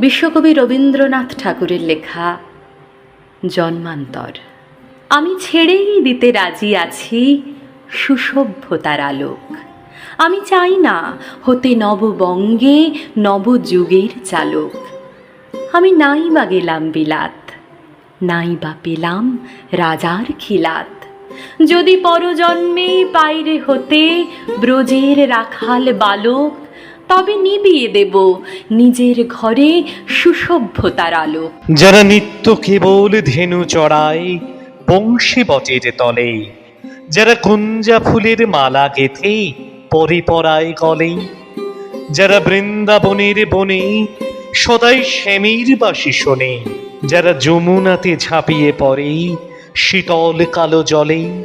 বিশ্বকবি রবীন্দ্রনাথ ঠাকুরের লেখা জন্মান্তর। আমি ছেড়েই দিতে রাজি আছি সুসভ্যতার আলোক। আমি চাই না হতে নববঙ্গে নবযুগের চালক। আমি নাই বা গেলাম বিলাত, নাই বা পেলাম রাজার খিলাত। যদি পরজন্মেই পাইরে হতে ব্রজের রাখাল বালক তবে নিবিয়ে দেব। নিজের ঘরে সুসভ্যতার আলো। যারা নিত্য কেবল ধেনু চড়ায় বংশী বটের তলে। যারা কুঞ্জা ফুলের মালা গেথে, পরে পরায় গলে। যারা বৃন্দাবনের বনে, সদাই শ্যামীর বাসি শোনে। যারা যমুনাতে ঝাঁপিয়ে পড়ে, শীতল কালো জলে।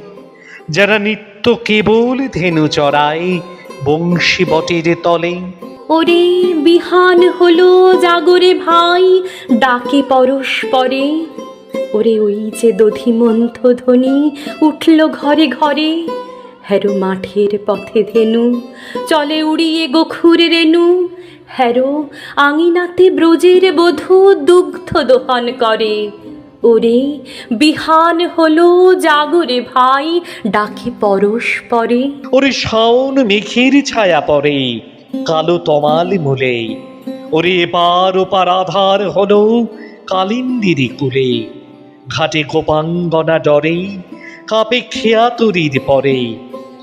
যারা নিত্য কেবল ধেনু চড়ায় বংশী বটের তলে। ওরে বিহান হলো জাগরে ভাই, ডাকে পরস্পরে। ওরে ওই যে দধিমন্থ ধ্বনি উঠল ঘরে ঘরে হ্যারো মাঠের পথে ধেনু, চলে উড়িয়ে গোখুর রেনু হ্যারো আঙিনাতে ব্রজের বধূ দুগ্ধ দোহন করে। ওরে, বিহান হলো জাগরে ভাই, ডাকে পরস্পরে ওরে শাওন মেঘের ছায়া পড়ে কালো তমাল মূলে। ওরে এবার ওপার আধার হলো কালিন্দিরি কুলে। ঘাটে গোপাঙ্গনা ডরে, কাপে খেয়া তরির পরে।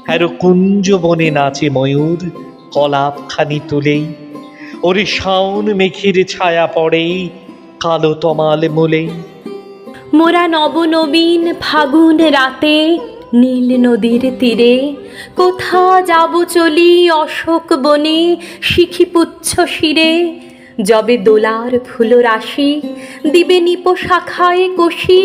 হ্যারো কুঞ্জ বনে নাচে ময়ূর কলাপ খানি তুলে। ওরে শাওন মেঘের ছায়া পড়ে, কালো তমাল মূলে। মোরা নবনবীন ফাগুন রাতে, নীল নদীর তীরে কোথা যাব চলি অশোক বনে শিখি পুচ্ছ শিরে। যবে দোলার ফুল রাশি, দিবে নিপ শাখায় কষি।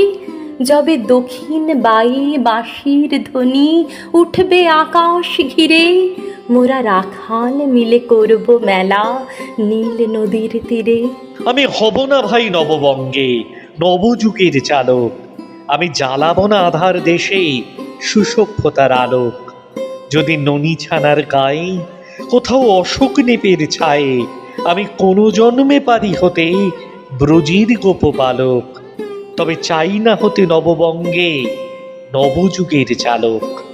যবে দক্ষিণ বাই বাঁশির ধ্বনি, উঠবে আকাশ ঘিরে। মোরা রাখাল মিলে করব মেলা, নীল নদীর তীরে। আমি হব না ভাই নববঙ্গে নবযুগের চালক। আমি জ্বালাবো না আধার দেশে, সুসভ্যতার আলোক। যদি ননি ছানার গায়ে কোথাও অশোক নেপের ছায়ে, আমি কোনো জন্মে পারি হতে ব্রজির গোপবালক তবে চাই না হতে নববঙ্গে নবযুগের চালক।